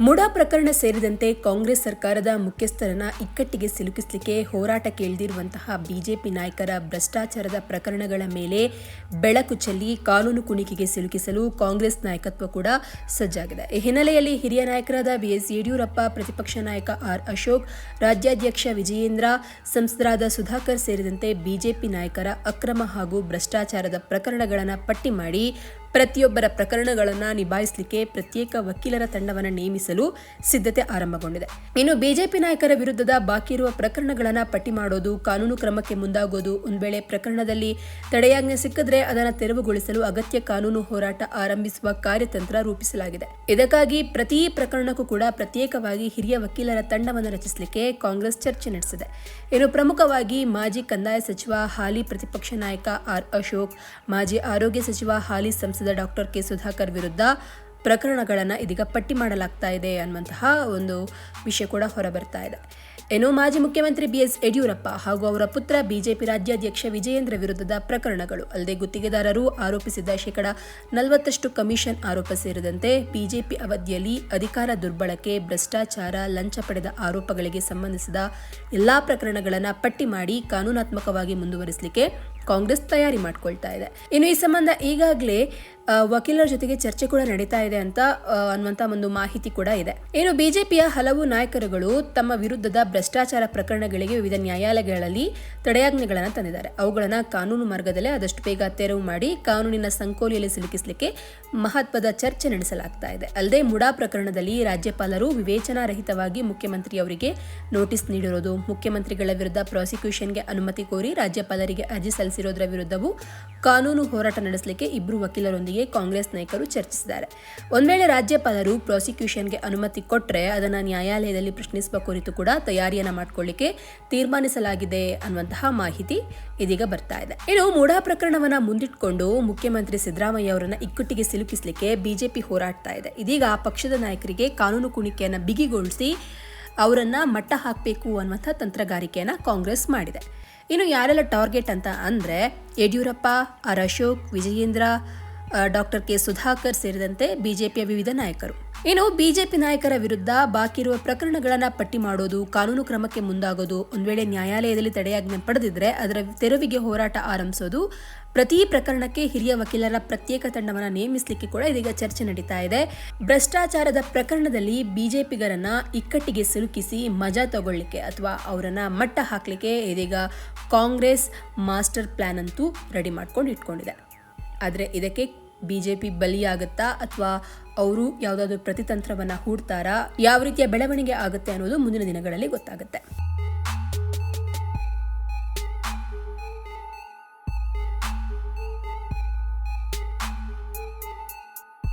ಮುಡಾ ಪ್ರಕರಣ ಸೇರಿದಂತೆ ಕಾಂಗ್ರೆಸ್ ಸರ್ಕಾರದ ಮುಖ್ಯಸ್ಥರನ್ನ ಇಕ್ಕಟ್ಟಿಗೆ ಸಿಲುಕಿಸಲಿಕ್ಕೆ ಹೋರಾಟ ಇಳಿದಿರುವಂತಹ ಬಿಜೆಪಿ ನಾಯಕರ ಭ್ರಷ್ಟಾಚಾರದ ಪ್ರಕರಣಗಳ ಮೇಲೆ ಬೆಳಕು ಚೆಲ್ಲಿ ಕಾನೂನು ಕುಣಿಕೆಗೆ ಸಿಲುಕಿಸಲು ಕಾಂಗ್ರೆಸ್ ನಾಯಕತ್ವ ಕೂಡ ಸಜ್ಜಾಗಿದೆ. ಈ ಹಿನ್ನೆಲೆಯಲ್ಲಿ ಹಿರಿಯ ನಾಯಕರಾದ ಬಿಎಸ್ ಯಡಿಯೂರಪ್ಪ, ಪ್ರತಿಪಕ್ಷ ನಾಯಕ ಆರ್ ಅಶೋಕ್, ರಾಜ್ಯಾಧ್ಯಕ್ಷ ವಿಜಯೇಂದ್ರ, ಸಂಸದರಾದ ಸುಧಾಕರ್ ಸೇರಿದಂತೆ ಬಿಜೆಪಿ ನಾಯಕರ ಅಕ್ರಮ ಹಾಗೂ ಭ್ರಷ್ಟಾಚಾರದ ಪ್ರಕರಣಗಳನ್ನು ಪಟ್ಟಿ ಮಾಡಿ ಪ್ರತಿಯೊಬ್ಬರ ಪ್ರಕರಣಗಳನ್ನು ನಿಭಾಯಿಸಲಿಕ್ಕೆ ಪ್ರತ್ಯೇಕ ವಕೀಲರ ತಂಡವನ್ನು ನೇಮಿಸಲು ಸಿದ್ಧತೆ ಆರಂಭಗೊಂಡಿದೆ. ಇನ್ನು ಬಿಜೆಪಿ ನಾಯಕರ ವಿರುದ್ಧದ ಬಾಕಿ ಇರುವ ಪ್ರಕರಣಗಳನ್ನು ಪಟ್ಟಿ ಮಾಡೋದು, ಕಾನೂನು ಕ್ರಮಕ್ಕೆ ಮುಂದಾಗೋದು, ಒಂದು ವೇಳೆ ಪ್ರಕರಣದಲ್ಲಿ ತಡೆಯಾಜ್ಞೆ ಸಿಕ್ಕಿದ್ರೆ ಅದನ್ನು ತೆರವುಗೊಳಿಸಲು ಅಗತ್ಯ ಕಾನೂನು ಹೋರಾಟ ಆರಂಭಿಸುವ ಕಾರ್ಯತಂತ್ರ ರೂಪಿಸಲಾಗಿದೆ. ಇದಕ್ಕಾಗಿ ಪ್ರತಿ ಪ್ರಕರಣಕ್ಕೂ ಕೂಡ ಪ್ರತ್ಯೇಕವಾಗಿ ಹಿರಿಯ ವಕೀಲರ ತಂಡವನ್ನು ರಚಿಸಲಿಕ್ಕೆ ಕಾಂಗ್ರೆಸ್ ಚರ್ಚೆ ನಡೆಸಿದೆ. ಇನ್ನು ಪ್ರಮುಖವಾಗಿ ಮಾಜಿ ಕಂದಾಯ ಸಚಿವ ಹಾಲಿ ಪ್ರತಿಪಕ್ಷ ನಾಯಕ ಆರ್ ಅಶೋಕ್, ಮಾಜಿ ಆರೋಗ್ಯ ಸಚಿವ ಹಾಲಿ ಸಂಸದ ಡಾಕ್ಟರ್ ಕೆ ಸುಧಾಕರ್ ವಿರುದ್ಧ ಪ್ರಕರಣಗಳನ್ನು ಇದೀಗ ಪಟ್ಟಿ ಮಾಡಲಾಗ್ತಾ ಇದೆ ಅನ್ನುವಂತಹ ಒಂದು ವಿಷಯ ಕೂಡ ಹೊರಬರ್ತಾ ಇದೆ. ಇನ್ನು ಮಾಜಿ ಮುಖ್ಯಮಂತ್ರಿ ಬಿ ಎಸ್ ಯಡಿಯೂರಪ್ಪ ಹಾಗೂ ಅವರ ಪುತ್ರ ಬಿಜೆಪಿ ರಾಜ್ಯಾಧ್ಯಕ್ಷ ವಿಜಯೇಂದ್ರ ವಿರುದ್ಧದ ಪ್ರಕರಣಗಳು. ಅಲ್ಲದೆ ಗುತ್ತಿಗೆದಾರರು ಆರೋಪಿಸಿದ ಶೇಕಡ ನಲವತ್ತಷ್ಟು ಕಮಿಷನ್ ಆರೋಪ ಸೇರಿದಂತೆ ಬಿಜೆಪಿ ಅವಧಿಯಲ್ಲಿ ಅಧಿಕಾರ ದುರ್ಬಳಕೆ, ಭ್ರಷ್ಟಾಚಾರ, ಲಂಚ ಪಡೆದ ಆರೋಪಗಳಿಗೆ ಸಂಬಂಧಿಸಿದ ಎಲ್ಲಾ ಪ್ರಕರಣಗಳನ್ನು ಪಟ್ಟಿ ಮಾಡಿ ಕಾನೂನಾತ್ಮಕವಾಗಿ ಮುಂದುವರಿಸಲಿಕ್ಕೆ ಕಾಂಗ್ರೆಸ್ ತಯಾರಿ ಮಾಡ್ಕೊಳ್ತಾ ಇದೆ. ಇನ್ನು ಈ ಸಂಬಂಧ ಈಗಾಗಲೇ ವಕೀಲರ ಜೊತೆಗೆ ಚರ್ಚೆ ಕೂಡ ನಡೀತಾ ಅಂತ ಆ, ಅನ್ನುವಂತ ಒಂದು ಮಾಹಿತಿ ಕೂಡ ಇದೆ. ಏನು ಬಿಜೆಪಿಯ ಹಲವು ನಾಯಕರುಗಳು ತಮ್ಮ ವಿರುದ್ಧದ ಭ್ರಷ್ಟಾಚಾರ ಪ್ರಕರಣಗಳಿಗೆ ವಿವಿಧ ನ್ಯಾಯಾಲಯಗಳಲ್ಲಿ ತಡೆಯಾಜ್ಞೆಗಳನ್ನು ತಂದಿದ್ದಾರೆ. ಅವುಗಳನ್ನ ಕಾನೂನು ಮಾರ್ಗದಲ್ಲೇ ಆದಷ್ಟು ಬೇಗ ತೆರವು ಮಾಡಿ ಕಾನೂನಿನ ಸಂಕೋಲೆಯಲ್ಲಿ ಸಿಲುಕಿಸಲಿಕ್ಕೆ ಮಹತ್ವದ ಚರ್ಚೆ ನಡೆಸಲಾಗ್ತಾ ಇದೆ. ಅಲ್ಲದೆ ಮುಡಾ ಪ್ರಕರಣದಲ್ಲಿ ರಾಜ್ಯಪಾಲರು ವಿವೇಚನಾರಹಿತವಾಗಿ ಮುಖ್ಯಮಂತ್ರಿಯವರಿಗೆ ನೋಟಿಸ್ ನೀಡಿರೋದು ಮುಖ್ಯಮಂತ್ರಿಗಳ ವಿರುದ್ಧ ಪ್ರಾಸಿಕ್ಯೂಷನ್ಗೆ ಅನುಮತಿ ಕೋರಿ ರಾಜ್ಯಪಾಲರಿಗೆ ಅರ್ಜಿ ಸಲ್ಲಿಸಿರೋದರ ವಿರುದ್ಧವೂ ಕಾನೂನು ಹೋರಾಟ ನಡೆಸಲಿಕ್ಕೆ ಇಬ್ಬರು ವಕೀಲರೊಂದಿಗೆ ಕಾಂಗ್ರೆಸ್ ನಾಯಕರು ಚರ್ಚಿಸಿದ್ದಾರೆ. ಒಂದ್ ವೇಳೆ ರಾಜ್ಯಪಾಲರು ಪ್ರಾಸಿಕ್ಯೂಷನ್ಗೆ ಅನುಮತಿ ಕೊಟ್ಟರೆ ಅದನ್ನು ನ್ಯಾಯಾಲಯದಲ್ಲಿ ಪ್ರಶ್ನಿಸುವ ಕುರಿತು ಕೂಡ ತಯಾರಿಯನ್ನ ಮಾಡಿಕೊಳ್ಳಿಕ್ಕೆ ತೀರ್ಮಾನಿಸಲಾಗಿದೆ ಅನ್ನುವಂತಹ ಮಾಹಿತಿ ಇದೀಗ ಬರ್ತಾ ಇದೆ. ಇನ್ನು ಮೂಢಾ ಪ್ರಕರಣವನ್ನ ಮುಂದಿಟ್ಕೊಂಡು ಮುಖ್ಯಮಂತ್ರಿ ಸಿದ್ದರಾಮಯ್ಯ ಅವರನ್ನ ಇಕ್ಕಟ್ಟಿಗೆ ಸಿಲುಕಿಸಲಿಕ್ಕೆ ಬಿಜೆಪಿ ಹೋರಾಡ್ತಾ ಇದೆ. ಇದೀಗ ಆ ಪಕ್ಷದ ನಾಯಕರಿಗೆ ಕಾನೂನು ಕುಣಿಕೆಯನ್ನ ಬಿಗಿಗೊಳಿಸಿ ಅವರನ್ನ ಮಟ್ಟ ಹಾಕಬೇಕು ಅನ್ನುವಂಥ ತಂತ್ರಗಾರಿಕೆಯನ್ನ ಕಾಂಗ್ರೆಸ್ ಮಾಡಿದೆ. ಇನ್ನು ಯಾರೆಲ್ಲ ಟಾರ್ಗೆಟ್ ಅಂತ ಅಂದ್ರೆ Yediyurappa R Ashok, Vijayendra doctor K Sudhakar ಸೇರಿದಂತೆ ಬಿಜೆಪಿಯ ವಿವಿಧ ನಾಯಕರು. ಇನ್ನು ಬಿಜೆಪಿ ನಾಯಕರ ವಿರುದ್ಧ ಬಾಕಿ ಇರುವ ಪ್ರಕರಣಗಳನ್ನು ಪಟ್ಟಿ ಮಾಡೋದು, ಕಾನೂನು ಕ್ರಮಕ್ಕೆ ಮುಂದಾಗೋದು, ಒಂದು ವೇಳೆ ನ್ಯಾಯಾಲಯದಲ್ಲಿ ತಡೆಯಾಜ್ಞೆ ಪಡೆದಿದ್ರೆ ಅದರ ತೆರವಿಗೆ ಹೋರಾಟ ಆರಂಭಿಸೋದು, ಪ್ರತಿ ಪ್ರಕರಣಕ್ಕೆ ಹಿರಿಯ ವಕೀಲರ ಪ್ರತ್ಯೇಕ ತಂಡವನ್ನು ನೇಮಿಸಲಿಕ್ಕೆ ಕೂಡ ಇದೀಗ ಚರ್ಚೆ ನಡೀತಾ ಇದೆ. ಭ್ರಷ್ಟಾಚಾರದ ಪ್ರಕರಣದಲ್ಲಿ ಬಿಜೆಪಿಗರನ್ನ ಇಕ್ಕಟ್ಟಿಗೆ ಸಿಲುಕಿಸಿ ಮಜಾ ತಗೊಳ್ಳಿಕ್ಕೆ ಅಥವಾ ಅವರನ್ನ ಮಟ್ಟ ಹಾಕಲಿಕ್ಕೆ ಇದೀಗ ಕಾಂಗ್ರೆಸ್ ಮಾಸ್ಟರ್ ಪ್ಲಾನ್ ಅಂತೂ ರೆಡಿ ಮಾಡ್ಕೊಂಡು ಇಟ್ಕೊಂಡಿದೆ. ಆದರೆ ಇದಕ್ಕೆ ಬಿ ಜೆ ಪಿ ಬಲಿಯಾಗುತ್ತಾ ಅಥವಾ ಅವರು ಯಾವುದಾದ್ರೂ ಪ್ರತಿತಂತ್ರವನ್ನು ಹೂಡ್ತಾರಾ, ಯಾವ ರೀತಿಯ ಬೆಳವಣಿಗೆ ಆಗುತ್ತೆ ಅನ್ನೋದು ಮುಂದಿನ ದಿನಗಳಲ್ಲಿ ಗೊತ್ತಾಗುತ್ತೆ.